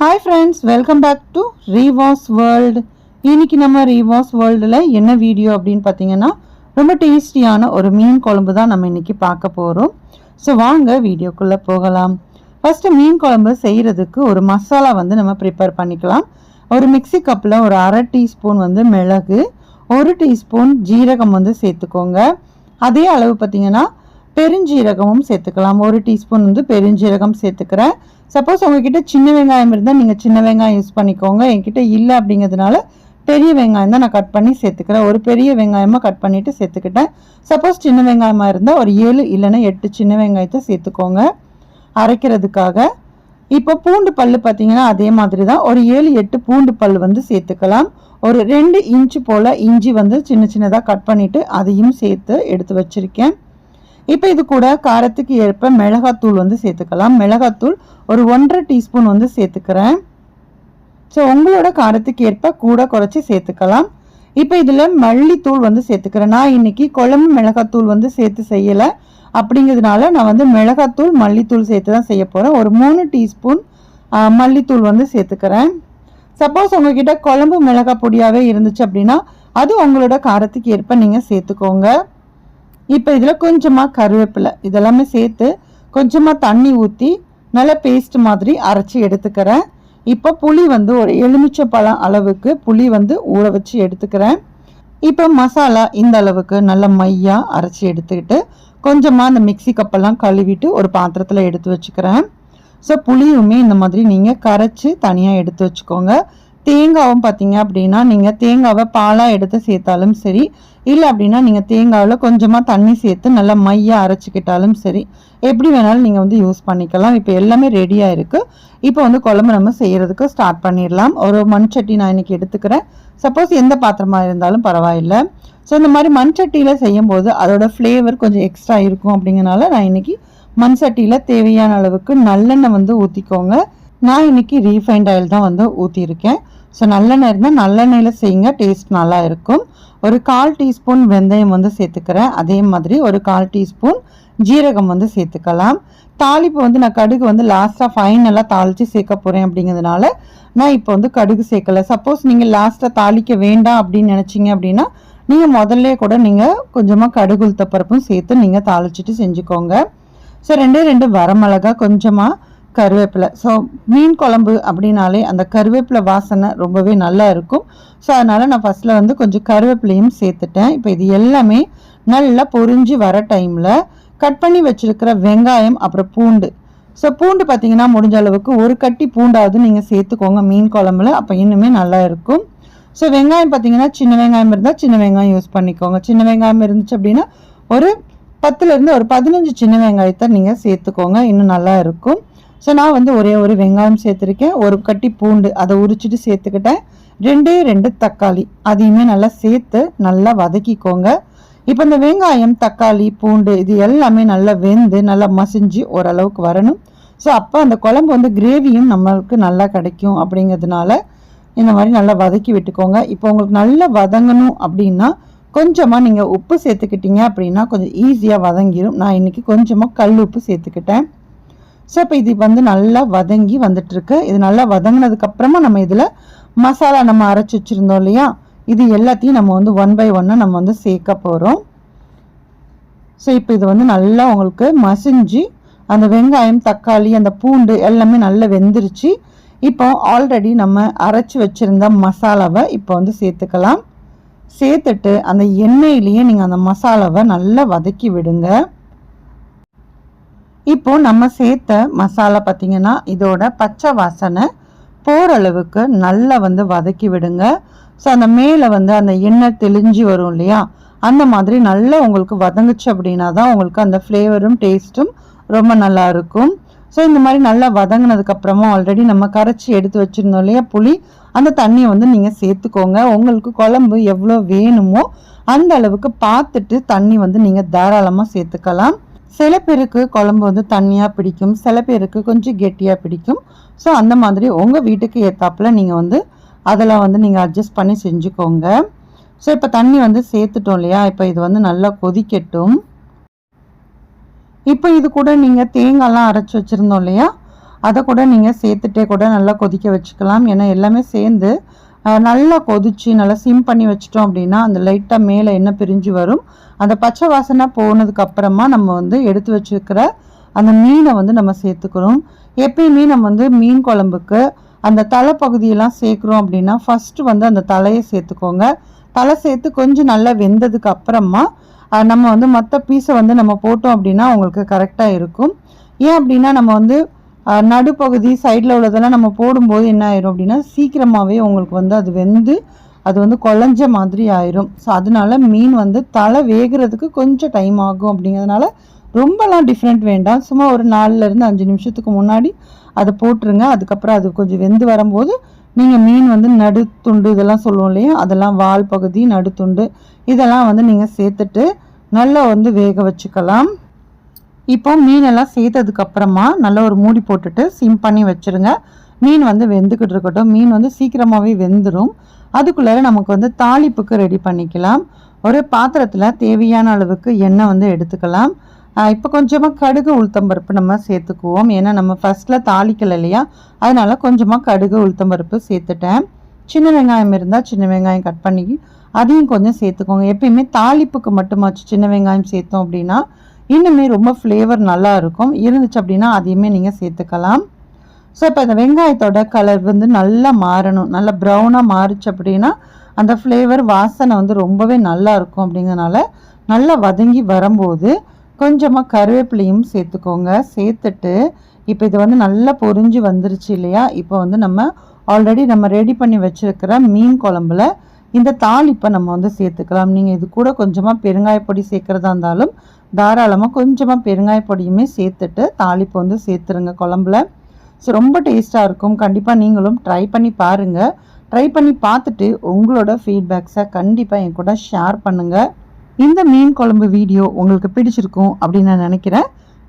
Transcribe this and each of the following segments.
Hi friends welcome back to Reevas world இன்னைக்கு நம்ம ரீவாஸ் வேர்ல்டில் என்ன வீடியோ அப்படின்னு பார்த்தீங்கன்னா ரொம்ப டேஸ்டியான ஒரு மீன் குழம்பு தான் நம்ம இன்றைக்கி பார்க்க போகிறோம் ஸோ வாங்க வீடியோக்குள்ளே போகலாம். ஃபஸ்ட்டு மீன் குழம்பு செய்கிறதுக்கு ஒரு மசாலா வந்து நம்ம ப்ரிப்பேர் பண்ணிக்கலாம். ஒரு மிக்சி கப்பில் ஒரு அரை டீஸ்பூன் வந்து மிளகு ஒரு டீஸ்பூன் ஜீரகம் வந்து சேர்த்துக்கோங்க. அதே அளவு பார்த்தீங்கன்னா பெருஞ்சீரகமும் சேர்த்துக்கலாம். ஒரு டீஸ்பூன் வந்து பெருஞ்சீரகம் சேர்த்துக்கிறேன். சப்போஸ் உங்ககிட்ட சின்ன வெங்காயம் இருந்தால் நீங்கள் சின்ன வெங்காயம் யூஸ் பண்ணிக்கோங்க. என்கிட்ட இல்லை அப்படிங்கிறதுனால பெரிய வெங்காயம் தான் நான் கட் பண்ணி சேர்த்துக்கிறேன். ஒரு பெரிய வெங்காயமாக கட் பண்ணிவிட்டு சேர்த்துக்கிட்டேன். சப்போஸ் சின்ன வெங்காயமாக இருந்தால் ஒரு ஏழு இல்லைன்னா எட்டு சின்ன வெங்காயத்தை சேர்த்துக்கோங்க. அரைக்கிறதுக்காக. இப்போ பூண்டு பல் பார்த்தீங்கன்னா அதே மாதிரி தான். ஒரு ஏழு எட்டு பூண்டு பல் வந்து சேர்த்துக்கலாம். ஒரு ரெண்டு இன்ச்சு போல் இஞ்சி வந்து சின்ன சின்னதாக கட் பண்ணிவிட்டு அதையும் சேர்த்து எடுத்து வச்சுருக்கேன். இப்போ இது கூட காரத்துக்கு ஏற்ப மிளகாத்தூள் வந்து சேர்த்துக்கலாம். மிளகாத்தூள் ஒரு ஒன்றரை டீஸ்பூன் வந்து சேர்த்துக்கிறேன். ஸோ உங்களோட காரத்துக்கு ஏற்ப கூட குறைச்சி சேர்த்துக்கலாம். இப்போ இதில் மல்லித்தூள் வந்து சேர்த்துக்கிறேன். நான் இன்னைக்கு குழம்பு மிளகாத்தூள் வந்து சேர்த்து செய்யலை. அப்படிங்கிறதுனால நான் வந்து மிளகாத்தூள் மல்லித்தூள் சேர்த்து தான் செய்ய போகிறேன் ஒரு மூணு டீஸ்பூன் மல்லித்தூள் வந்து சேர்த்துக்கிறேன். சப்போஸ் உங்ககிட்ட குழம்பு மிளகாய் பொடியாகவே இருந்துச்சு அப்படின்னா அது உங்களோட காரத்துக்கு ஏற்ப நீங்கள் சேர்த்துக்கோங்க. இப்போ இதில் கொஞ்சமாக கருவேப்பிலை இதெல்லாமே சேர்த்து கொஞ்சமாக தண்ணி ஊற்றி நல்லா பேஸ்ட் மாதிரி அரைச்சி எடுத்துக்கிறேன். இப்போ புளி வந்து ஒரு எலுமிச்சை பழம் அளவுக்கு புளி வந்து ஊற வச்சு எடுத்துக்கிறேன். இப்போ மசாலா இந்த அளவுக்கு நல்ல மையாக அரைச்சி எடுத்துக்கிட்டு கொஞ்சமாக அந்த மிக்சி கப்பெல்லாம் கழுவிட்டு ஒரு பாத்திரத்தில் எடுத்து வச்சுக்கிறேன். ஸோ புளியுமே இந்த மாதிரி நீங்கள் கரைச்சி தனியாக எடுத்து வச்சுக்கோங்க. தேங்காவும் பார்த்தீங்க அப்படின்னா நீங்கள் தேங்காவை பாலாக எடுத்து சேர்த்தாலும் சரி இல்லை அப்படின்னா நீங்கள் தேங்காவில் கொஞ்சமாக தண்ணி சேர்த்து நல்லா மையாக அரைச்சிக்கிட்டாலும் சரி எப்படி வேணாலும் நீங்கள் வந்து யூஸ் பண்ணிக்கலாம். இப்போ எல்லாமே ரெடியாக இருக்குது இப்போ வந்து குழம்பு நம்ம செய்கிறதுக்கு ஸ்டார்ட் பண்ணிடலாம். ஒரு மண் சட்டி நான் இன்றைக்கி எடுத்துக்கிறேன். சப்போஸ் எந்த பாத்திரமாக இருந்தாலும் பரவாயில்லை. ஸோ இந்த மாதிரி மண் சட்டியில் செய்யும்போது அதோட ஃப்ளேவர் கொஞ்சம் எக்ஸ்ட்ரா இருக்கும் அப்படிங்கிறனால நான் இன்றைக்கி மண் சட்டியில் தேவையான அளவுக்கு நல்லெண்ணெய் வந்து ஊற்றிக்கோங்க நான் இன்றைக்கி ரீஃபைண்ட் ஆயில் தான் வந்து ஊற்றியிருக்கேன் ஸோ நல்லெண்ணெய் இருந்தால் நல்லெண்ணெயில் செய்யுங்க. டேஸ்ட் நல்லா இருக்கும். ஒரு கால் டீஸ்பூன் வெந்தயம் வந்து சேர்த்துக்கிறேன். அதே மாதிரி ஒரு கால் டீஸ்பூன் ஜீரகம் வந்து சேர்த்துக்கலாம். தாளிப்பு வந்து நான் கடுகு வந்து லாஸ்ட்டாக ஃபைனலாக தாளித்து சேர்க்க போகிறேன் அப்படிங்கிறதுனால நான் இப்போ வந்து கடுகு சேர்க்கலை. சப்போஸ் நீங்கள் லாஸ்ட்டாக தாளிக்க வேண்டாம் அப்படின்னு நினச்சிங்க அப்படின்னா நீங்கள் முதல்ல கூட நீங்கள் கொஞ்சமாக கடுகு உளுத்த பருப்பும் சேர்த்து நீங்கள் தாளிச்சிட்டு செஞ்சுக்கோங்க. ஸோ ரெண்டே ரெண்டு வரமிளகா கொஞ்சமாக கருவேப்பிலை. ஸோ மீன் குழம்பு அப்படின்னாலே அந்த கருவேப்பிலை வாசனை ரொம்பவே நல்லா இருக்கும். ஸோ அதனால் நான் ஃபஸ்ட்டில் வந்து கொஞ்சம் கருவேப்பிலையும் சேர்த்துட்டேன். இப்போ இது எல்லாமே நல்லா பொரிஞ்சு வர டைமில் கட் பண்ணி வச்சுருக்கிற வெங்காயம் அப்புறம் பூண்டு. ஸோ பூண்டு பார்த்தீங்கன்னா முடிஞ்ச அளவுக்கு ஒரு கட்டி பூண்டாவது நீங்கள் சேர்த்துக்கோங்க மீன் குழம்புல அப்போ இன்னுமே நல்லா இருக்கும். ஸோ வெங்காயம் பார்த்தீங்கன்னா சின்ன வெங்காயம் இருந்தால் சின்ன வெங்காயம் யூஸ் பண்ணிக்கோங்க. சின்ன வெங்காயம் இருந்துச்சு அப்படின்னா ஒரு பத்துலேருந்து ஒரு பதினஞ்சு சின்ன வெங்காயத்தை நீங்கள் சேர்த்துக்கோங்க. இன்னும் நல்லா இருக்கும். ஸோ நான் வந்து ஒரே ஒரு வெங்காயம் சேர்த்துருக்கேன். ஒரு கட்டி பூண்டு அதை உரிச்சிட்டு சேர்த்துக்கிட்டேன். ரெண்டே ரெண்டு தக்காளி அதையுமே நல்லா சேர்த்து நல்லா வதக்கிக்கோங்க. இப்போ இந்த வெங்காயம் தக்காளி பூண்டு இது எல்லாமே நல்லா வெந்து நல்லா மசிஞ்சு ஓரளவுக்கு வரணும். ஸோ அப்போ அந்த குழம்பு வந்து கிரேவியும் நம்மளுக்கு நல்லா கிடைக்கும் அப்படிங்கிறதுனால இந்த மாதிரி நல்லா வதக்கி விட்டுக்கோங்க. இப்போ உங்களுக்கு நல்லா வதங்கணும் அப்படின்னா கொஞ்சமாக நீங்கள் உப்பு சேர்த்துக்கிட்டீங்க அப்படின்னா கொஞ்சம் ஈஸியாக வதங்கிடும் நான் இன்றைக்கி கொஞ்சமாக கல் உப்பு சேர்த்துக்கிட்டேன். ஸோ இப்போ இது வந்து நல்லா வதங்கி வந்துட்டுருக்கு. இது நல்லா வதங்கினதுக்கப்புறமா நம்ம இதில் மசாலா நம்ம அரைச்சி வச்சுருந்தோம் இல்லையா? இது எல்லாத்தையும் நம்ம வந்து ஒன் பை ஒன்னாக நம்ம வந்து சேர்க்க போகிறோம் ஸோ இப்போ இது வந்து நல்லா உங்களுக்கு மசிஞ்சு அந்த வெங்காயம் தக்காளி அந்த பூண்டு எல்லாமே நல்லா வெந்துருச்சு. இப்போ ஆல்ரெடி நம்ம அரைச்சி வச்சுருந்த மசாலாவை இப்போ வந்து சேர்த்துக்கலாம். சேர்த்துட்டு அந்த எண்ணெயிலேயே நீங்கள் அந்த மசாலாவை நல்லா வதக்கி விடுங்க. இப்போ நம்ம சேர்த்த மசாலா பார்த்தீங்கன்னா இதோட பச்சை வாசனை போகிற அளவுக்கு நல்லா வந்து வதக்கி விடுங்க. ஸோ அந்த மேலே வந்து அந்த எண்ணெய் தெளிஞ்சு வரும் இல்லையா? அந்த மாதிரி நல்லா உங்களுக்கு வதங்குச்சு அப்படின்னா தான் உங்களுக்கு அந்த ஃப்ளேவரும் டேஸ்ட்டும் ரொம்ப நல்லா இருக்கும். ஸோ இந்த மாதிரி நல்லா வதங்கினதுக்கப்புறமா ஆல்ரெடி நம்ம கரைச்சி எடுத்து வச்சுருந்தோம் இல்லையா புளி? அந்த தண்ணியை வந்து நீங்கள் சேர்த்துக்கோங்க. உங்களுக்கு குழம்பு எவ்வளோ வேணுமோ அந்த அளவுக்கு பார்த்துட்டு தண்ணி வந்து நீங்கள் தாராளமாக சேர்த்துக்கலாம். சில பேருக்கு குழம்பு வந்து தண்ணியாக பிடிக்கும் சில பேருக்கு கொஞ்சம் கெட்டியாக பிடிக்கும். ஸோ அந்த மாதிரி உங்கள் வீட்டுக்கு ஏற்றாப்பில் நீங்கள் வந்து அதெல்லாம் வந்து நீங்கள் அட்ஜஸ்ட் பண்ணி செஞ்சுக்கோங்க. ஸோ இப்போ தண்ணி வந்து சேர்த்துட்டோம் இல்லையா? இப்போ இது வந்து நல்லா கொதிக்கட்டும். இப்போ இது கூட நீங்கள் தேங்காய்லாம் அரைச்சி வச்சுருந்தோம் இல்லையா? அதை கூட நீங்கள் சேர்த்துட்டே கூட நல்லா கொதிக்க வச்சுக்கலாம். ஏன்னா எல்லாமே சேர்ந்து நல்லா கொதிச்சு நல்லா சிம் பண்ணி வச்சிட்டோம் அப்படின்னா அந்த லைட்டாக மேலே எண்ணெய் பிரிஞ்சு வரும்? அந்த பச்சை வாசனை போனதுக்கு அப்புறமா நம்ம வந்து எடுத்து வச்சிருக்கிற அந்த மீனை வந்து நம்ம சேர்த்துக்கிறோம். எப்பயுமே நம்ம வந்து மீன் குழம்புக்கு அந்த தலை பகுதியெல்லாம் சேர்க்குறோம் அப்படின்னா ஃபஸ்ட்டு வந்து அந்த தலையை சேர்த்துக்கோங்க. தலை சேர்த்து கொஞ்சம் நல்லா வெந்ததுக்கு அப்புறமா நம்ம வந்து மற்ற பீஸை வந்து நம்ம போட்டோம் அப்படின்னா உங்களுக்கு கரெக்டாக இருக்கும். ஏன் அப்படின்னா நம்ம வந்து நடுப்பகுதி சைடில் உள்ளதெல்லாம் நம்ம போடும்போது என்ன ஆயிரும் அப்படின்னா சீக்கிரமாகவே உங்களுக்கு வந்து அது வெந்து அது வந்து குழஞ்ச மாதிரி ஆயிரும். ஸோ அதனால மீன் வந்து தலை வேகிறதுக்கு கொஞ்சம் டைம் ஆகும் அப்படிங்கிறதுனால ரொம்பலாம் டிஃப்ரெண்ட் வேண்டாம். சும்மா ஒரு நாலுலேருந்து அஞ்சு நிமிஷத்துக்கு முன்னாடி அதை போட்டுருங்க. அதுக்கப்புறம் அது கொஞ்சம் வெந்து வரும்போது நீங்கள் மீன் வந்து நடுத்துண்டு இதெல்லாம் சொல்லுவோம் இல்லையா? அதெல்லாம் வால் பகுதி நடுத்துண்டு இதெல்லாம் வந்து நீங்கள் சேர்த்துட்டு நல்லா வந்து வேக வச்சுக்கலாம். இப்போ மீனெல்லாம் சேர்த்ததுக்கு அப்புறமா நல்லா ஒரு மூடி போட்டுட்டு சிம் பண்ணி வச்சிருங்க. மீன் வந்து வெந்துக்கிட்டு இருக்கட்டும். மீன் வந்து சீக்கிரமாகவே வெந்துடும் அதுக்குள்ளே நமக்கு வந்து தாளிப்புக்கு ரெடி பண்ணிக்கலாம். ஒரு பாத்திரத்தில் தேவையான அளவுக்கு எண்ணெய் வந்து எடுத்துக்கலாம். இப்போ கொஞ்சமாக கடுகு உளுத்தம்பருப்பு நம்ம சேர்த்துக்குவோம். ஏன்னா நம்ம ஃபஸ்ட்டில் தாளிக்கல இல்லையா? அதனால கொஞ்சமாக கடுகு உளுத்தம்பருப்பு சேர்த்துட்டேன். சின்ன வெங்காயம் இருந்தால் சின்ன வெங்காயம் கட் பண்ணி அதையும் கொஞ்சம் சேர்த்துக்கோங்க. எப்பயுமே தாளிப்புக்கு மட்டுமாச்சு சின்ன வெங்காயம் சேர்த்தோம் அப்படின்னா இன்னுமே ரொம்ப ஃப்ளேவர் நல்லா இருக்கும் இருந்துச்சு அப்படின்னா அதையுமே நீங்கள் சேர்த்துக்கலாம். ஸோ இப்போ இந்த வெங்காயத்தோட கலர் வந்து நல்லா மாறணும். நல்லா ப்ரௌனாக மாறுச்சு அப்படின்னா அந்த ஃப்ளேவர் வாசனை வந்து ரொம்பவே நல்லா இருக்கும் அப்படிங்கறனால நல்லா வதங்கி வரும்போது கொஞ்சமாக கருவேப்பிலையும் சேர்த்துக்கோங்க. சேர்த்துட்டு இப்போ இது வந்து நல்லா பொரிஞ்சு வந்துருச்சு இல்லையா? இப்போ வந்து நம்ம ஆல்ரெடி நம்ம ரெடி பண்ணி வச்சிருக்கிற மீன் குழம்புல இந்த தாளிப்பை நம்ம வந்து சேர்த்துக்கலாம். நீங்கள் இது கூட கொஞ்சமாக பெருங்காயப்பொடி சேர்க்குறதா இருந்தாலும் தாராளமாக கொஞ்சமாக பெருங்காயப்பொடியுமே சேர்த்துட்டு தாளிப்பு வந்து சேர்த்துருங்க குழம்புல. ஸோ ரொம்ப டேஸ்ட்டாக இருக்கும். கண்டிப்பாக நீங்களும் ட்ரை பண்ணி பாருங்கள் ட்ரை பண்ணி பார்த்துட்டு உங்களோட ஃபீட்பேக்ஸை கண்டிப்பாக என் கூட ஷேர் பண்ணுங்கள் இந்த மீன் குழம்பு வீடியோ உங்களுக்கு பிடிச்சிருக்கும் அப்படின்னு நான் நினைக்கிறேன்.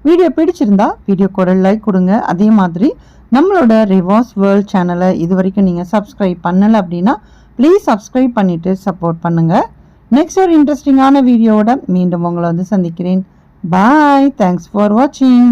வீடியோ பிடிச்சிருந்தா வீடியோ கூட லைக் கொடுங்க. அதே மாதிரி நம்மளோட ரிவாஸ் வேர்ல்ட் சேனலை இது வரைக்கும் நீங்கள் சப்ஸ்கிரைப் பண்ணலை அப்படின்னா ப்ளீஸ் சப்ஸ்கிரைப் பண்ணிவிட்டு சப்போர்ட் பண்ணுங்கள் நெக்ஸ்ட் ஒரு இன்ட்ரெஸ்டிங்கான வீடியோவோட மீண்டும் உங்களை வந்து சந்திக்கிறேன். பாய் தேங்க்ஸ் ஃபார் வாட்சிங்